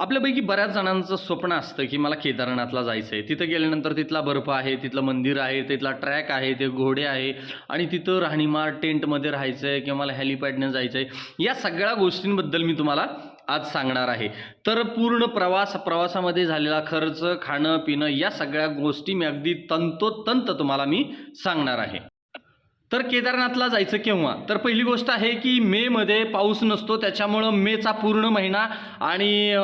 आपल्यापैकी बऱ्याच जणांचं स्वप्न असतं की मला केदारनाथला जायचं आहे. तिथं गेल्यानंतर तिथला बर्फ आहे तिथलं मंदिर आहे तिथला ट्रॅक आहे ते घोडे आहे आणि तिथं राहणीमार टेंटमध्ये राहायचं आहे किंवा मला हॅलिपॅडनं जायचं आहे. या सगळ्या गोष्टींबद्दल मी तुम्हाला आज सांगणार आहे. तर पूर्ण प्रवास प्रवासामध्ये झालेला खर्च खाणं पिणं या सगळ्या गोष्टी मी अगदी तंतोतंत तुम्हाला मी सांगणार आहे. तर केदारनाथला जायचं केव्हा? तर पहिली गोष्ट आहे की मेमध्ये पाऊस नसतो त्याच्यामुळं मेचा पूर्ण महिना आणि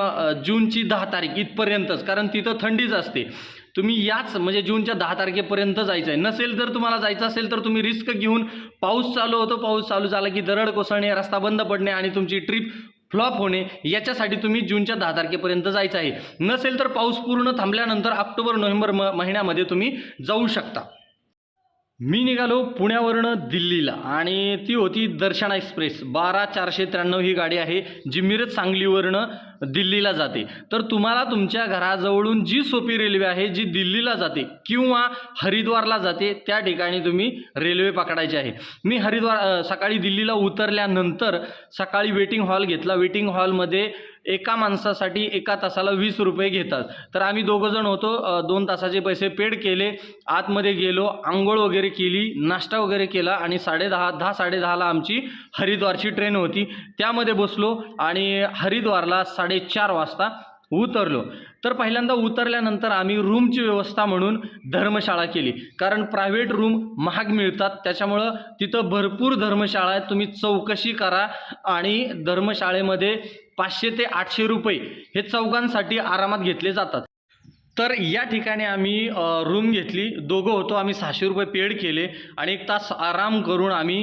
जूनची दहा तारीख इथपर्यंतच कारण तिथं थंडीच असते. तुम्ही याच म्हणजे जूनच्या दहा तारखेपर्यंत जायचं आहे नसेल तर तुम्हाला जायचं असेल तर तुम्ही रिस्क घेऊन पाऊस चालू होतो पाऊस चालू झाला की दरड कोसळणे रस्ता बंद पडणे आणि तुमची ट्रिप फ्लॉप होणे याच्यासाठी तुम्ही जूनच्या दहा तारखेपर्यंत जायचं आहे. नसेल तर पाऊस पूर्ण थांबल्यानंतर ऑक्टोबर नोव्हेंबर म महिन्यामध्ये तुम्ही जाऊ शकता. मी निघालो पुण्यावरनं दिल्लीला आणि ती होती दर्शना एक्सप्रेस. बारा चारशे त्र्याण्णव ही गाडी आहे जी मिरज सांगलीवरनं दिल्लीला जाते. तर तुम्हाला तुमच्या घराजवळून जी सोपी रेल्वे आहे जी दिल्लीला जाते किंवा हरिद्वारला जाते त्या ठिकाणी तुम्ही रेल्वे पकडायची आहे. मी हरिद्वार सकाळी दिल्लीला उतरल्यानंतर सकाळी वेटिंग हॉल घेतला. वेटिंग हॉलमध्ये एका माणसासाठी एका तासाला वीस रुपये घेतात. तर आम्ही दोघं जण होतो दोन तासाचे पैसे पेड केले आतमध्ये गेलो आंघोळ वगैरे केली नाश्ता वगैरे केला आणि साडेदहा दहा साडेदहाला आमची हरिद्वारची ट्रेन होती. त्यामध्ये बसलो आणि हरिद्वारला साडेचार वाजता उतरलो. तर पहिल्यांदा उतरल्यानंतर आम्ही रूमची व्यवस्था म्हणून धर्मशाळा केली. कारण प्रायव्हेट रूम महाग मिळतात. त्याच्यामुळं तिथं भरपूर धर्मशाळा आहेत. तुम्ही चौकशी करा आणि धर्मशाळेमध्ये पाचशे ते आठशे रुपये हे चौघांसाठी आरामात घेतले जातात. तर या ठिकाणी आम्ही रूम घेतली. दोघं होतो. आम्ही सहाशे रुपये पेड केले आणि एक तास आराम करून आम्ही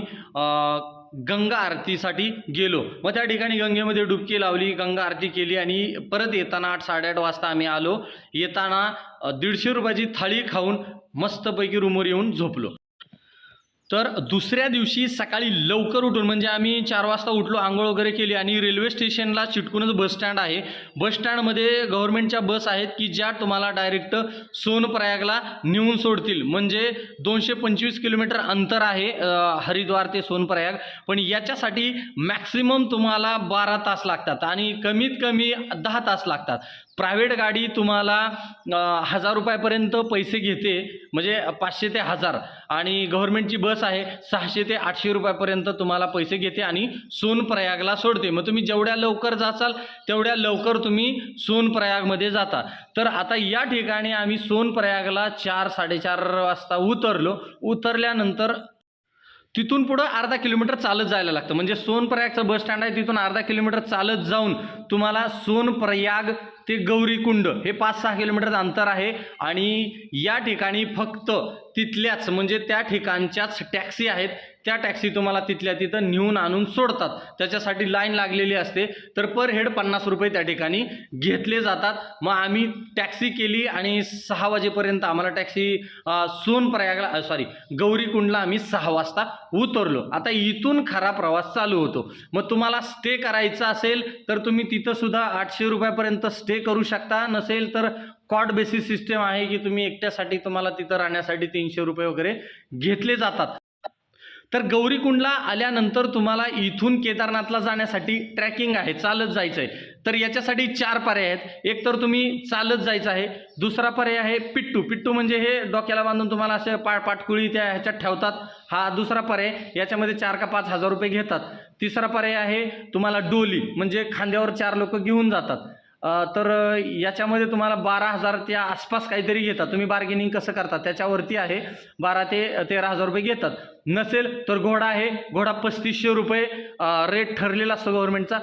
गंगा आरतीसाठी गेलो. मग त्या ठिकाणी गंगेमध्ये डुबकी लावली गंगा आरती केली आणि परत येताना आठ साडेआठ वाजता आम्ही आलो. येताना दीडशे रुपयाची थाळी खाऊन मस्तपैकी रूमवर येऊन झोपलो. तर दुसऱ्या दिवशी सकाळी लवकर उठून म्हणजे आम्ही चार वाजता उठलो आंघोळ वगैरे केली आणि रेल्वे स्टेशनला चिटकूनच बस स्टँड आहे. बस स्टँडमध्ये गव्हर्नमेंटच्या बस आहेत की ज्या तुम्हाला डायरेक्ट सोनप्रयागला नेऊन सोडतील. म्हणजे दोनशे पंचवीस किलोमीटर अंतर आहे हरिद्वार ते सोनप्रयाग. पण याच्यासाठी मॅक्सिमम तुम्हाला बारा तास लागतात आणि कमीत कमी दहा तास लागतात. प्रायव्हेट गाडी तुम्हाला हजार रुपयापर्यंत पैसे घेते म्हणजे पाचशे ते हजार. आणि गव्हर्नमेंटची बस आहे सहाशे ते आठशे रुपयापर्यंत तुम्हाला पैसे घेते आणि सोनप्रयागला सोडते. मग तुम्ही जेवढ्या लवकर जाचाल तेवढ्या लवकर तुम्ही सोनप्रयागमध्ये जाता. तर आता या ठिकाणी आम्ही सोनप्रयागला चार साडेचार वाजता उतरलो. उतरल्यानंतर तिथून पुढं अर्धा किलोमीटर चालत जायला लागतं. म्हणजे सोनप्रयागचं बस स्टँड आहे तिथून अर्धा किलोमीटर चालत जाऊन तुम्हाला सोनप्रयाग ते गौरीकुंड हे पाच सहा किलोमीटरचं अंतर आहे आणि या ठिकाणी फक्त तिथल्याच म्हणजे त्या ठिकाणच्याच टॅक्सी आहेत. त्या टॅक्सी तुम्हाला तिथल्या तिथं नेऊन आणून सोडतात. त्याच्यासाठी लाईन लागलेली असते. तर पर हेड पन्नास रुपये त्या ठिकाणी घेतले जातात. मग आम्ही टॅक्सी केली आणि सहा वाजेपर्यंत आम्हाला टॅक्सी सोनप्रयागला सॉरी गौरीकुंडला आम्ही सहा वाजता उतरलो. आता इथून खरा प्रवास चालू होतो. मग तुम्हाला स्टे करायचा असेल तर तुम्ही तिथंसुद्धा आठशे रुपयापर्यंत स्टे करू शकता. नसेल तर कॉट बेसिस सिस्टम आहे की तुम्ही एकट्यासाठी तुम्हाला तिथं राहण्यासाठी तीनशे रुपये वगैरे घेतले जातात. तर गौरीकुंडला आल्यानंतर तुम्हाला इथून केदारनाथला जाण्यासाठी ट्रॅकिंग आहे चालत जायचं आहे तर याच्यासाठी चार पर्याय आहेत. एक तर तुम्ही चालत जायचं आहे. दुसरा पर्याय आहे पिट्टू. पिट्टू म्हणजे हे डोक्याला बांधून तुम्हाला असे पा पाटकुळी त्या ह्याच्यात ठेवतात. हा दुसरा पर्याय याच्यामध्ये चार का पाच हजार रुपये घेतात. तिसरा पर्याय आहे तुम्हाला डोली म्हणजे खांद्यावर चार लोक घेऊन जातात. तर याच्यामध्ये तुम्हाला बारा हजार त्या आसपास काहीतरी घेतात. तुम्ही बार्गेनिंग कसं करता? त्याच्यावरती आहे बारा ते तेरा हजार रुपये घेतात. नसेल तर घोडा आहे. घोडा पस्तीसशे रुपये रेट ठरलेला असतो गव्हर्नमेंटचा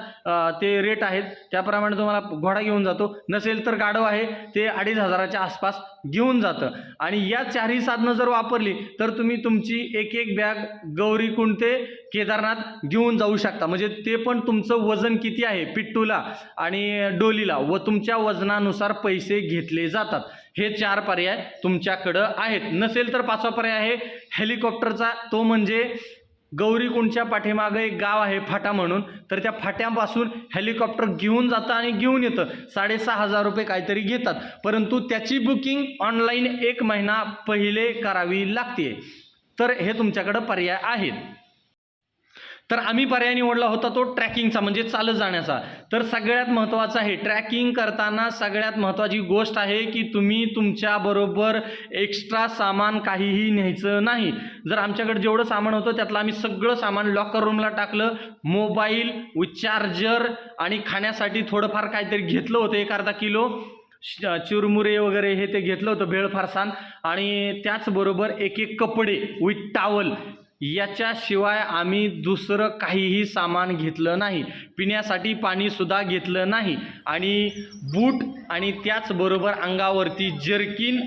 ते रेट आहेत. त्याप्रमाणे तुम्हाला घोडा घेऊन जातो. नसेल तर गाढव आहे ते अडीच हजाराच्या आसपास घेऊन जातं. आणि या चारही साधनं जर वापरली तर तुम्ही तुमची एक एक बॅग गौरी कुंटे केदारनाथ घेऊन जाऊ शकता. म्हणजे ते पण तुमचं वजन किती आहे? पिट्टूला आणि डोलीला. व तुमच्या वजनानुसार पैसे घेतले जातात. हे चार पर्याय तुमच्याकडं आहेत. नसेल तर पाचवा पर्याय आहे हेलिकॉप्टरचा. तो म्हणजे गौरीकुंडच्या पाठीमागं एक गाव आहे फाटा म्हणून. तर त्या फाट्यापासून हेलिकॉप्टर घेऊन जातं आणि घेऊन येतं. साडेसहा हजार रुपये काहीतरी घेतात. परंतु त्याची बुकिंग ऑनलाईन एक महिना पहिले करावी लागते तर हे तुमच्याकडं पर्याय आहेत. तर आम्ही पर्याय निवडला होता तो ट्रॅकिंगचा म्हणजे चालत जाण्याचा. तर सगळ्यात महत्त्वाचं आहे ट्रॅकिंग करताना सगळ्यात महत्त्वाची गोष्ट आहे की तुम्ही तुमच्याबरोबर एक्स्ट्रा सामान काहीही न्यायचं नाही. जर आमच्याकडे जेवढं सामान होतं त्यातलं आम्ही सगळं सामान लॉकर रूमला टाकलं मोबाईल चार्जर आणि खाण्यासाठी थोडंफार काहीतरी घेतलं होतं एक अर्धा किलो. श- चिरमुरे वगैरे हे ते घेतलं होतं भेळ फारसान आणि त्याचबरोबर एक एक कपडे विथ टावल याच्याशिवाय आम्ही दुसरं काहीही सामान घेतलं नाही. पिण्यासाठी पाणीसुद्धा घेतलं नाही. आणि बूट आणि त्याचबरोबर अंगावरती जर्किन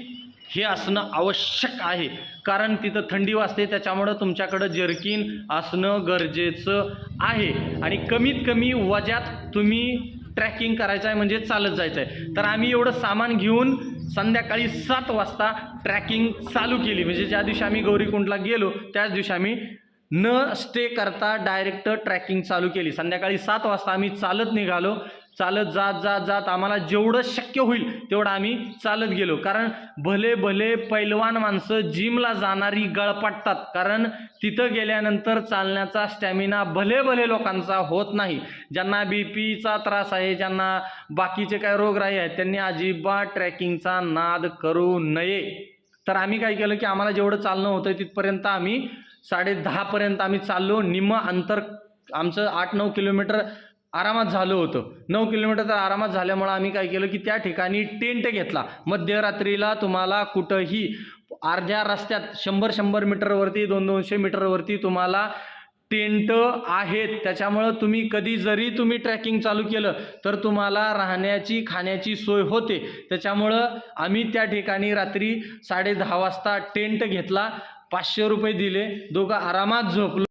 हे असणं आवश्यक आहे. कारण तिथं थंडी वाजते त्याच्यामुळं तुमच्याकडं जर्किन असणं गरजेचं आहे. आणि कमीत कमी वजात तुम्ही ट्रॅकिंग करायचं आहे म्हणजे चालत जायचं आहे तर आम्ही एवढं सामान घेऊन संध्याकाळी सात वाजता ट्रॅकिंग चालू केली. म्हणजे ज्या दिवशी आम्ही गौरीकुंडला गेलो त्याच दिवशी आम्ही न स्टे करता डायरेक्ट ट्रॅकिंग चालू केली. संध्याकाळी सात वाजता आम्ही चालत निघालो. चालत जात जात जात आम्हाला जेवढं शक्य होईल तेवढं आम्ही चालत गेलो. कारण भले भले पैलवान माणसं जिमला जाणारी गळपाटतात कारण तिथं गेल्यानंतर चालण्याचा स्टॅमिना भले भले लोकांचा होत नाही. ज्यांना बी पीचा त्रास आहे ज्यांना बाकीचे काय रोगराई आहेत त्यांनी अजिबात ट्रॅकिंगचा नाद करू नये. तर आम्ही काय केलं की आम्हाला जेवढं चालणं होतं तिथपर्यंत आम्ही साडे दहापर्यंत आम्ही चाललो. निम्म अंतर आमचं आठ नऊ किलोमीटर आरामात झालं होतं. नऊ किलोमीटर तर आरामात झाल्यामुळं आम्ही काय केलं की त्या ठिकाणी टेंट घेतला. मध्यरात्रीला तुम्हाला कुठंही अर्ध्या रस्त्यात शंभर शंभर मीटरवरती दोन दोनशे मीटरवरती तुम्हाला टेंट आहेत. त्याच्यामुळं तुम्ही कधी जरी तुम्ही ट्रॅकिंग चालू केलं तर तुम्हाला राहण्याची खाण्याची सोय होते. त्याच्यामुळं आम्ही त्या ठिकाणी रात्री साडे दहा वाजता टेंट घेतला. पाचशे रुपये दिले. दोघं आरामात झोपलो.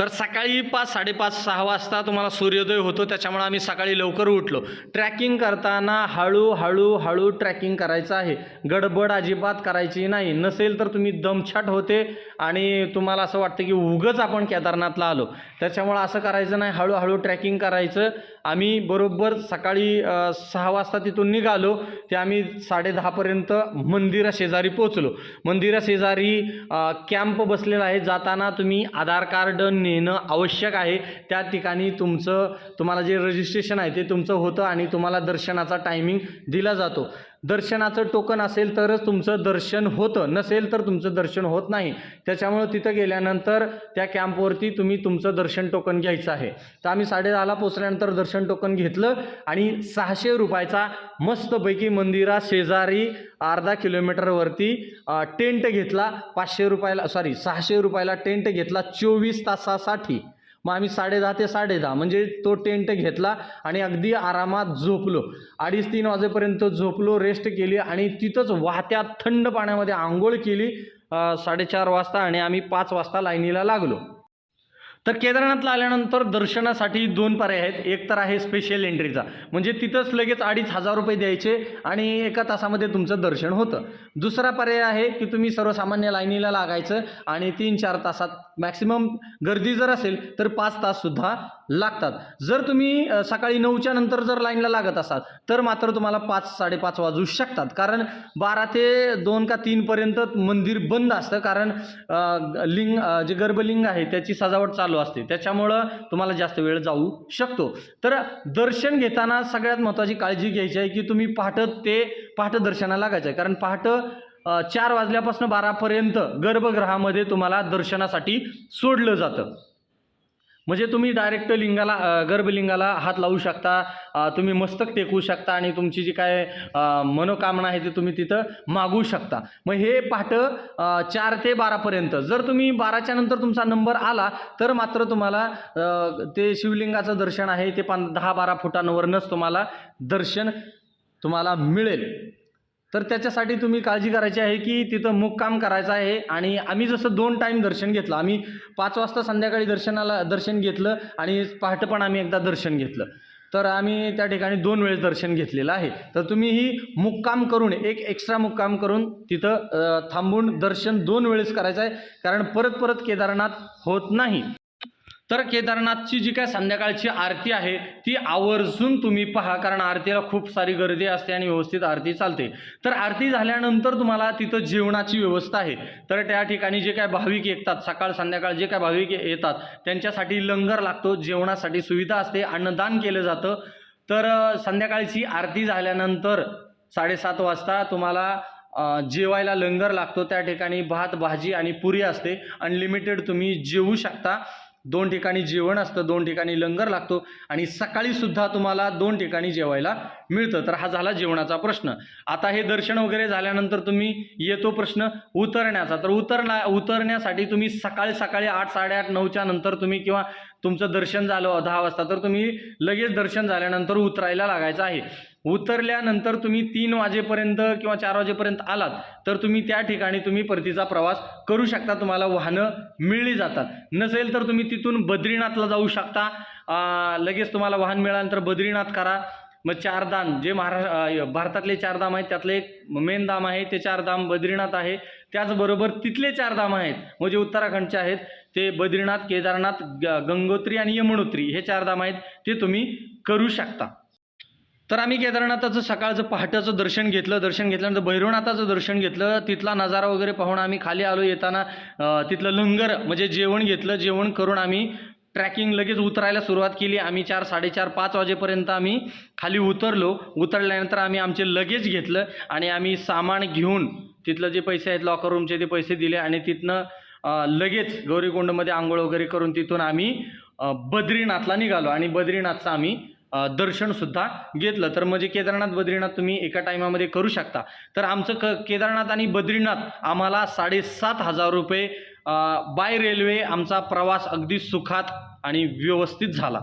तर सकाळी पाच साडेपाच सहा वाजता तुम्हाला सूर्योदय होतो त्याच्यामुळे आम्ही सकाळी लवकर उठलो. ट्रॅकिंग करताना हळू हळू हळू ट्रॅकिंग करायचं आहे. गडबड अजिबात करायची नाही. नसेल तर तुम्ही दमछाट होते आणि तुम्हाला असं वाटतं की उगच आपण केदारनाथला आलो. त्याच्यामुळं असं करायचं नाही. हळूहळू ट्रॅकिंग करायचं. आम्ही बरोबर सकाळी सहा वाजता तिथून निघालो. ते आम्ही साडे दहापर्यंत मंदिरा शेजारी पोचलो मंदिरा शेजारी कॅम्प बसलेला आहे. जाताना तुम्ही आधार कार्ड नेणं आवश्यक आहे. त्या ठिकाणी तुमचं तुम्हाला जे रजिस्ट्रेशन आहे ते तुमचं होतं आणि तुम्हाला दर्शनाचा टायमिंग दिला जातो. दर्शनाचं टोकन असेल तरच तुमचं दर्शन होतं. नसेल तर तुमचं दर्शन होत नाही. त्याच्यामुळं तिथं गेल्यानंतर त्या कॅम्पवरती तुम्ही तुमचं दर्शन टोकन घ्यायचं आहे. तर आम्ही साडेदहाला पोचल्यानंतर दर्शन टोकन घेतलं आणि सहाशे रुपयाचा मस्तपैकी मंदिरा शेजारी अर्धा किलोमीटरवरती टेंट घेतला. पाचशे रुपयाला सॉरी सहाशे रुपयाला टेंट घेतला चोवीस तासासाठी. मग आम्ही साडेदहा ते साडेदहा म्हणजे तो टेंट घेतला आणि अगदी आरामात झोपलो. अडीच तीन वाजेपर्यंत झोपलो रेस्ट केली आणि तिथंच वाहत्या थंड पाण्यामध्ये आंघोळ केली. साडेचार वाजता आणि आम्ही पाच वाजता लाईनीला लागलो. तर केदारनाथला आल्यानंतर दर्शनासाठी दोन पर्याय आहेत. एक तर आहे स्पेशल एंट्रीचा म्हणजे तिथंच लगेच अडीच हजार रुपये द्यायचे आणि एका तासामध्ये तुमचं दर्शन होतं. दुसरा पर्याय आहे की तुम्ही सर्वसामान्य लाईनीला लागायचं आणि तीन चार तासात मॅक्सिमम गर्दी जर असेल तर पाच ताससुद्धा लागतात. जर तुम्ही सकाळी नऊच्या नंतर जर लाईनला लागत असाल तर मात्र तुम्हाला पाच साडेपाच वाजू शकतात. कारण बारा ते दोन का तीनपर्यंत मंदिर बंद असतं. कारण लिंग जे गर्भलिंग आहे त्याची सजावट चालू असते. त्याच्यामुळं तुम्हाला जास्त वेळ जाऊ शकतो. तर दर्शन घेताना सगळ्यात महत्त्वाची काळजी घ्यायची आहे की तुम्ही पहाटं ते पहाटं दर्शनाला लागायचं आहे. कारण पहाटं चार वाजल्यापासून बारापर्यंत गर्भगृहामध्ये तुम्हाला दर्शनासाठी सोडलं जातं. म्हणजे तुम्ही डायरेक्ट लिंगाला गर्भलिंगाला हात लावू शकता तुम्ही मस्तक टेकवू शकता आणि तुमची जी काय मनोकामना आहे ती तुम्ही तिथं मागू शकता. मग हे पहाटं चार ते बारापर्यंत जर तुम्ही बाराच्या नंतर तुमचा नंबर आला तर मात्र तुम्हाला ते शिवलिंगाचं दर्शन आहे ते पान दहा बारा फुटांवरनंच तुम्हाला दर्शन तुम्हाला मिळेल. तर त्याच्यासाठी तुम्ही काळजी करायची आहे की तिथं मुक्काम करायचं आहे. आणि आम्ही जसं दोन टाईम दर्शन घेतलं आम्ही पाच वाजता संध्याकाळी दर्शनाला दर्शन घेतलं आणि पहाटे पण आम्ही एकदा दर्शन घेतलं. तर आम्ही त्या ठिकाणी दोन वेळेस दर्शन घेतलेलं आहे. तर तुम्ही ही मुक्काम करून एक एक्स्ट्रा मुक्काम करून तिथं थांबून दर्शन दोन वेळेस करायचं आहे. कारण परत परत केदारनाथ होत नाही. तर केदारनाथची जी काय संध्याकाळची आरती आहे ती आवर्जून तुम्ही पहा कारण आरतीला खूप सारी गर्दी असते आणि व्यवस्थित आरती चालते. तर आरती झाल्यानंतर तुम्हाला तिथं जेवणाची व्यवस्था आहे. तर त्या ठिकाणी जे काय भाविक येतात सकाळ संध्याकाळ जे काय भाविक येतात त्यांच्यासाठी लंगर लागतो जेवणासाठी सुविधा असते अन्नदान केलं जातं. तर संध्याकाळची आरती झाल्यानंतर साडेसात वाजता तुम्हाला जेवायला लंगर लागतो. त्या ठिकाणी भात भाजी आणि पुरी असते. अनलिमिटेड तुम्ही जेवू शकता. दोन ठिकाणी जेवण असतं दोन ठिकाणी लंगर लागतो आणि सकाळीसुद्धा तुम्हाला दोन ठिकाणी जेवायला मिळतं. तर हा झाला जेवणाचा प्रश्न. आता हे दर्शन वगैरे झाल्यानंतर तुम्ही येतो प्रश्न उतरण्याचा. तर उतरला उतरण्यासाठी तुम्ही सकाळी सकाळी आठ साडेआठ नऊच्या नंतर तुम्ही किंवा तुमचं दर्शन झालं दहा वाजता तर तुम्ही लगेच दर्शन झाल्यानंतर उतरायला लागायचं आहे. उतरल्यानंतर तुम्ही तीन वाजेपर्यंत किंवा चार वाजेपर्यंत आलात तर तुम्ही त्या ठिकाणी तुम्ही परतीचा प्रवास करू शकता. तुम्हाला वाहनं मिळली जातात. नसेल तर तुम्ही तिथून बद्रीनाथला जाऊ शकता. लगेच तुम्हाला वाहन मिळाल्यानंतर बद्रीनाथ करा. मग चार धाम जे महारा भारतातले चार धाम आहेत त्यातले एक मेन धाम आहे ते चार धाम बद्रीनाथ आहे. त्याचबरोबर तिथले चार धाम आहेत. म्हणजे उत्तराखंडचे आहेत ते बद्रीनाथ केदारनाथ ग- गंगोत्री आणि यमुनोत्री हे चार धाम आहेत ते तुम्ही करू शकता. तर आम्ही केदारनाथाचं सकाळचं पहाटेचं दर्शन घेतलं दर्शन घेतल्यानंतर भैरवनाथाचं दर्शन घेतलं तिथला नजारा वगैरे पाहून आम्ही खाली आलो येताना तिथलं लंगर म्हणजे जेवण घेतलं जेवण करून आम्ही ट्रॅकिंग लगेच उतरायला सुरुवात केली. आम्ही चार साडेचार पाच वाजेपर्यंत आम्ही खाली उतरलो. उतरल्यानंतर आम्ही आमचे लगेज घेतलं आणि आम्ही सामान घेऊन तिथलं जे पैसे आहेत लॉकर रूमचे ते पैसे दिले आणि तिथनं लगेच गौरीकोंडमध्ये आंघोळ वगैरे करून तिथून आम्ही बद्रीनाथला निघालो. आणि बद्रीनाथचा आम्ही दर्शनसुद्धा घेतलं. तर म्हणजे केदारनाथ बद्रीनाथ तुम्ही एका टायमामध्ये करू शकता. तर आमचं क केदारनाथ आणि बद्रीनाथ आम्हाला साडेसात हजार रुपये बाय रेल्वे आमचा प्रवास अगदी सुखात आणि व्यवस्थित झाला.